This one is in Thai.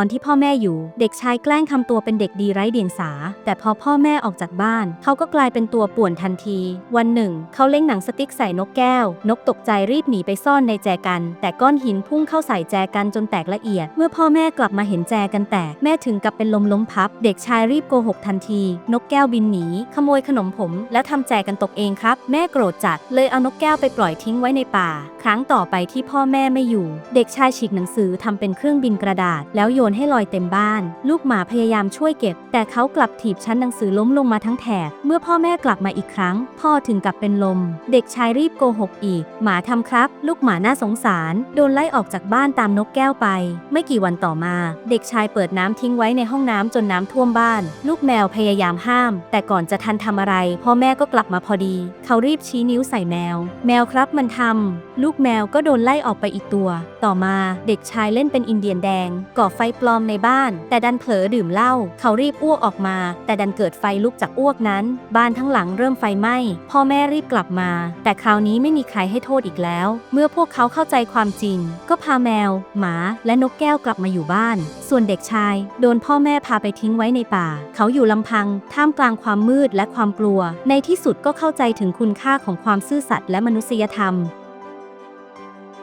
ตอนที่พ่อแม่อยู่ เด็กชายแกล้งทำตัวเป็นเด็กดีไร้เดียงสา แต่พอพ่อแม่ออกจากบ้าน เขาก็กลายเป็นตัวป่วนทันที วันหนึ่ง เขาเล่งหนังสติ๊กใส่นกแก้ว นกตกใจรีบหนีไปซ่อนในแจกัน แต่ก้อนหินพุ่งเข้าใส่แจกันจนแตกละเอียด เมื่อพ่อแม่กลับมาเห็นแจกันแตก แม่ถึงกับเป็นลมล้มพับ เด็กชายรีบโกหกทันที นกแก้วบินหนี ขโมยขนมผม แล้วทำแจกันตกเองครับ แม่โกรธจัด เลยเอานกแก้วไปปล่อยทิ้งไว้ในป่า ครั้งต่อไปที่พ่อแม่ไม่อยู่ เด็กชายฉีกหนังสือทำเป็นเครื่องบินกระดาษแล้วโยนให้ลอยเต็มบ้าน ลูกหมาพยายามช่วยเก็บ แต่เขากลับถีบชั้นหนังสือล้มลงมาทั้งแถบ เมื่อพ่อแม่กลับมาอีกครั้ง พ่อถึงกับเป็นลม เด็กชายรีบโกหกอีก หมาทำครับ ลูกหมาน่าสงสาร โดนไล่ออกจากบ้านตามนกแก้วไป ไม่กี่วันต่อมา เด็กชายเปิดน้ำทิ้งไว้ในห้องน้ำจนน้ำท่วมบ้าน ลูกแมวพยายามห้าม แต่ก่อนจะทันทำอะไร พ่อแม่ก็กลับมาพอดี เขารีบชี้นิ้วใส่แมว แมวครับมันทำลูกแมวก็โดนไล่ออกไปอีกตัว ต่อมาเด็กชายเล่นเป็นอินเดียนแดงก่อไฟปลอมในบ้าน แต่ดันเผลอดื่มเหล้าเขารีบอ้วกออกมา แต่ดันเกิดไฟลุกจากอ้วกนั้น บ้านทั้งหลังเริ่มไฟไหม้พ่อแม่รีบกลับมา แต่คราวนี้ไม่มีใครให้โทษอีกแล้ว เมื่อพวกเขาเข้าใจความจริง ก็พาแมว หมา และนกแก้วกลับมาอยู่บ้าน ส่วนเด็กชาย โดนพ่อแม่พาไปทิ้งไว้ในป่า เขาอยู่ลำพัง ท่ามกลางความมืดและความกลัว ในที่สุดก็เข้าใจถึงคุณค่าของความซื่อสัตย์และมนุษยธรรม